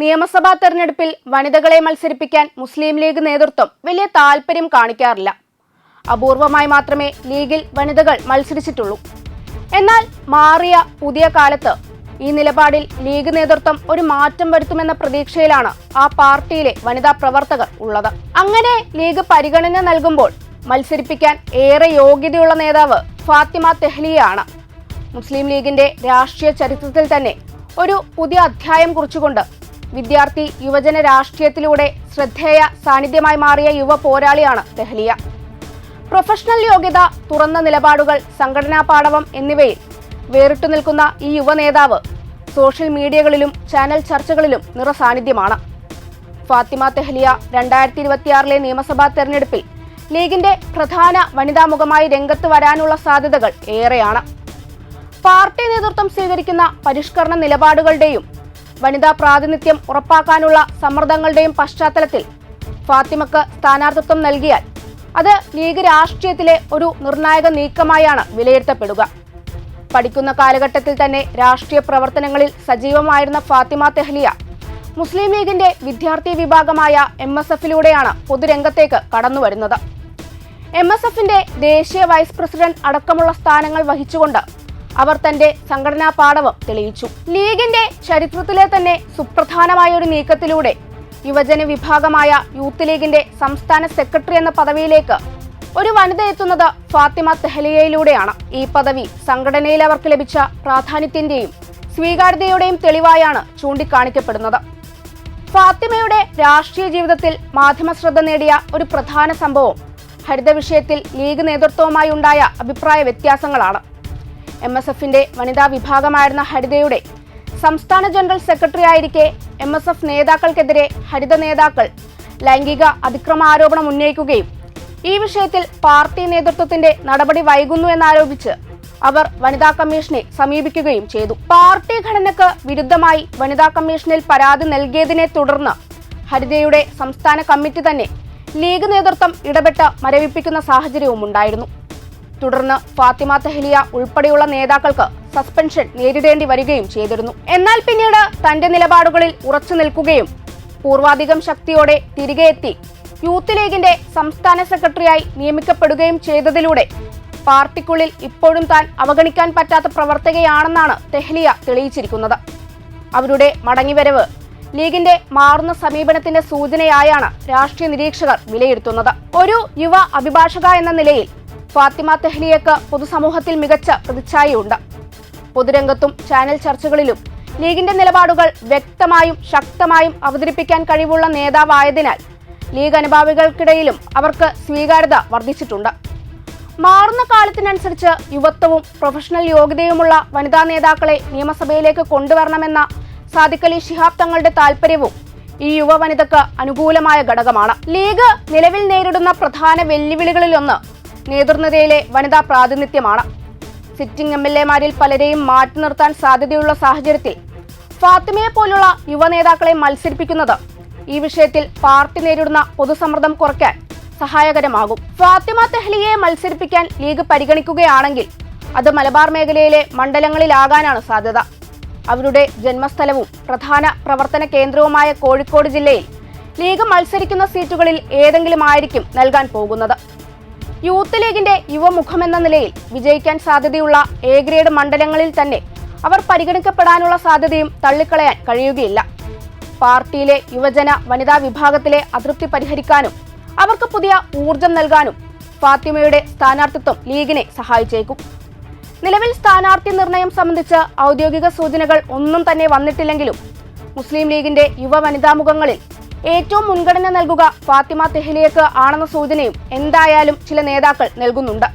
നിയമസഭാ തെരഞ്ഞെടുപ്പിൽ വനിതകളെ മത്സരിപ്പിക്കാൻ മുസ്ലിം ലീഗ് നേതൃത്വം വലിയ താല്പര്യം കാണിക്കാറില്ല. അപൂർവമായി മാത്രമേ ലീഗിൽ വനിതകൾ മത്സരിച്ചിട്ടുള്ളൂ. എന്നാൽ മാറിയ പുതിയ കാലത്ത് ഈ നിലപാടിൽ ലീഗ് നേതൃത്വം ഒരു മാറ്റം വരുത്തുമെന്ന പ്രതീക്ഷയിലാണ് ആ പാർട്ടിയിലെ വനിതാ പ്രവർത്തകർ ഉള്ളത്. അങ്ങനെ ലീഗ് പരിഗണന നൽകുമ്പോൾ മത്സരിപ്പിക്കാൻ ഏറെ യോഗ്യതയുള്ള നേതാവ് ഫാത്തിമ തെഹ്ലിയാണ്. മുസ്ലിം ലീഗിന്റെ രാഷ്ട്രീയ ചരിത്രത്തിൽ തന്നെ ഒരു പുതിയ അധ്യായം കുറിച്ചുകൊണ്ട് വിദ്യാർത്ഥി യുവജന രാഷ്ട്രീയത്തിലൂടെ ശ്രദ്ധേയ സാന്നിധ്യമായി മാറിയ യുവ പോരാളിയാണ് ദഹ്ലിയ. പ്രൊഫഷണൽ യോഗ്യത തുറന്ന നിലപാടുകൾ സംഘടനാ പാടവം എന്നിവയിൽ വേറിട്ടു നിൽക്കുന്ന ഈ യുവ നേതാവ് സോഷ്യൽ മീഡിയകളിലും ചാനൽ ചർച്ചകളിലും നിറസാന്നിധ്യമാണ് ഫാത്തിമ തെഹ്ലിയ രണ്ടായിരത്തി ഇരുപത്തിയാറിലെ നിയമസഭാ തെരഞ്ഞെടുപ്പിൽ ലീഗിന്റെ പ്രധാന വനിതാ മുഖമായി രംഗത്ത് വരാനുള്ള സാധ്യതകൾ ഏറെയാണ്. പാർട്ടി നേതൃത്വം സ്വീകരിക്കുന്ന പരിഷ്കരണ നിലപാടുകളുടെയും വനിതാ പ്രാതിനിധ്യം ഉറപ്പാക്കാനുള്ള സമ്മർദ്ദങ്ങളുടെയും പശ്ചാത്തലത്തിൽ ഫാത്തിമക്ക് സ്ഥാനാർത്ഥിത്വം നൽകിയാൽ അത് ലീഗ് രാഷ്ട്രീയത്തിലെ ഒരു നിർണായക നീക്കമായാണ് വിലയിരുത്തപ്പെടുക. പഠിക്കുന്ന കാലഘട്ടത്തിൽ തന്നെ രാഷ്ട്രീയ പ്രവർത്തനങ്ങളിൽ സജീവമായിരുന്ന ഫാത്തിമ തെഹ്ലിയ മുസ്ലിം ലീഗിന്റെ വിദ്യാർത്ഥി വിഭാഗമായ എം എസ് എഫിലൂടെയാണ് പൊതുരംഗത്തേക്ക് കടന്നുവരുന്നത്. എം എസ് എഫിന്റെ ദേശീയ വൈസ് പ്രസിഡന്റ് അടക്കമുള്ള സ്ഥാനങ്ങൾ വഹിച്ചുകൊണ്ട് അവർ തന്റെ സംഘടനാ പാടവം തെളിയിച്ചു. ലീഗിന്റെ ചരിത്രത്തിലെ തന്നെ സുപ്രധാനമായ ഒരു നീക്കത്തിലൂടെ യുവജന വിഭാഗമായ യൂത്ത് ലീഗിന്റെ സംസ്ഥാന സെക്രട്ടറി എന്ന പദവിയിലേക്ക് ഒരു വനിത എത്തുന്നത് ഫാത്തിമ തെഹലിയയിലൂടെയാണ്. ഈ പദവി സംഘടനയിൽ അവർക്ക് ലഭിച്ച പ്രാധാന്യത്തിന്റെയും സ്വീകാര്യതയുടെയും തെളിവായാണ് ചൂണ്ടിക്കാണിക്കപ്പെടുന്നത്. ഫാത്തിമയുടെ രാഷ്ട്രീയ ജീവിതത്തിൽ മാധ്യമ ശ്രദ്ധ നേടിയ ഒരു പ്രധാന സംഭവം ഹരിത വിഷയത്തിൽ ലീഗ് നേതൃത്വവുമായി ഉണ്ടായ അഭിപ്രായ വ്യത്യാസങ്ങളാണ്. എം എസ് എഫിന്റെ വനിതാ വിഭാഗമായിരുന്ന ഹരിതയുടെ സംസ്ഥാന ജനറൽ സെക്രട്ടറി ആയിരിക്കെ എം എസ് എഫ് നേതാക്കൾക്കെതിരെ ഹരിത നേതാക്കൾ ലൈംഗിക അതിക്രമ ആരോപണം ഉന്നയിക്കുകയും ഈ വിഷയത്തിൽ പാർട്ടി നേതൃത്വത്തിന്റെ നടപടി വൈകുന്നു എന്നാരോപിച്ച് അവർ വനിതാ കമ്മീഷനെ സമീപിക്കുകയും ചെയ്തു. പാർട്ടി ഘടനക്ക് വിരുദ്ധമായി വനിതാ കമ്മീഷനിൽ പരാതി നൽകിയതിനെ തുടർന്ന് ഹരിതയുടെ സംസ്ഥാന കമ്മിറ്റി തന്നെ ലീഗ് നേതൃത്വം ഇടപെട്ട് മരവിപ്പിക്കുന്ന സാഹചര്യവും ഉണ്ടായിരുന്നു തുടർന്ന് ഫാത്തിമ തെഹ്ലിയ ഉൾപ്പെടെയുള്ള നേതാക്കൾക്ക് സസ്പെൻഷൻ നേരിടേണ്ടി വരികയും ചെയ്തിരുന്നു. എന്നാൽ പിന്നീട് തന്റെ നിലപാടുകളിൽ ഉറച്ചു നിൽക്കുകയും പൂർവാധികം ശക്തിയോടെ തിരികെ എത്തി. യൂത്ത് ലീഗിന്റെ സംസ്ഥാന സെക്രട്ടറിയായി നിയമിക്കപ്പെടുകയും ചെയ്തതിലൂടെ പാർട്ടിക്കുള്ളിൽ ഇപ്പോഴും താൻ അവഗണിക്കാൻ പറ്റാത്ത പ്രവർത്തകയാണെന്നാണ് തെഹ്ലിയ തെളിയിച്ചിരിക്കുന്നത്. അവരുടെ മടങ്ങിവരവ് ലീഗിന്റെ മാറുന്ന സമീപനത്തിന്റെ സൂചനയായാണ് രാഷ്ട്രീയ നിരീക്ഷകർ വിലയിരുത്തുന്നത്. ഒരു യുവ അഭിഭാഷക എന്ന നിലയിൽ ഫാത്തിമ തെഹ്ലിയക്ക് പൊതുസമൂഹത്തിൽ മികച്ച പ്രതിച്ഛായയുണ്ട്. പൊതുരംഗത്തും ചാനൽ ചർച്ചകളിലും ലീഗിന്റെ നിലപാടുകൾ വ്യക്തമായും ശക്തമായും അവതരിപ്പിക്കാൻ കഴിവുള്ള നേതാവായതിനാൽ ലീഗ് അനുഭാവികൾക്കിടയിലും അവർക്ക് സ്വീകാര്യത വർദ്ധിച്ചിട്ടുണ്ട്. മാറുന്ന കാലത്തിനനുസരിച്ച് യുവത്വവും പ്രൊഫഷണൽ യോഗ്യതയുമുള്ള വനിതാ നേതാക്കളെ നിയമസഭയിലേക്ക് കൊണ്ടുവരണമെന്ന സാദിഖലി ശിഹാബ് തങ്ങളുടെ താൽപര്യവും ഈ യുവ വനിതക്ക് അനുകൂലമായ ഘടകമാണ്. ലീഗ് നിലവിൽ നേരിടുന്ന പ്രധാന വെല്ലുവിളികളിലൊന്ന് നേതൃനിരയിലെ വനിതാ പ്രാതിനിധ്യമാണ്. സിറ്റിംഗ് എം എൽ എമാരിൽ പലരെയും മാറ്റി നിർത്താൻ സാധ്യതയുള്ള സാഹചര്യത്തിൽ ഫാത്തിമയെ പോലുള്ള യുവനേതാക്കളെ മത്സരിപ്പിക്കുന്നത് ഈ വിഷയത്തിൽ പാർട്ടി നേരിടുന്ന പൊതുസമ്മർദ്ദം കുറയ്ക്കാൻ സഹായകരമാകും. ഫാത്തിമ തെഹ്ലിയെ മത്സരിപ്പിക്കാൻ ലീഗ് പരിഗണിക്കുകയാണെങ്കിൽ അത് മലബാർ മേഖലയിലെ മണ്ഡലങ്ങളിലാകാനാണ് സാധ്യത. അവരുടെ ജന്മസ്ഥലവും പ്രധാന പ്രവർത്തന കേന്ദ്രവുമായ കോഴിക്കോട് ജില്ലയിൽ ലീഗ് മത്സരിക്കുന്ന സീറ്റുകളിൽ ഏതെങ്കിലും ആയിരിക്കും നൽകാൻ പോകുന്നത്. യൂത്ത് ലീഗിന്റെ യുവമുഖമെന്ന നിലയിൽ വിജയിക്കാൻ സാധ്യതയുള്ള എ ഗ്രേഡ് മണ്ഡലങ്ങളിൽ തന്നെ അവർ പരിഗണിക്കപ്പെടാനുള്ള സാധ്യതയും തള്ളിക്കളയാൻ കഴിയുകയില്ല. പാർട്ടിയിലെ യുവജന വനിതാ വിഭാഗത്തിലെ അതൃപ്തി പരിഹരിക്കാനും അവർക്ക് പുതിയ ഊർജം നൽകാനും ഫാത്തിമയുടെ സ്ഥാനാർത്ഥിത്വം ലീഗിനെ സഹായിച്ചേക്കും. നിലവിൽ സ്ഥാനാർത്ഥി നിർണയം സംബന്ധിച്ച് ഔദ്യോഗിക സൂചനകൾ ഒന്നും തന്നെ വന്നിട്ടില്ലെങ്കിലും മുസ്ലിം ലീഗിന്റെ യുവ വനിതാ മുഖങ്ങളിൽ ഏറ്റവും മുൻഗണന നൽകുക ഫാത്തിമ തെഹ്ലിയക്ക് ആണെന്ന സൂചനയും എന്തായാലും ചില നേതാക്കൾ നൽകുന്നുണ്ട്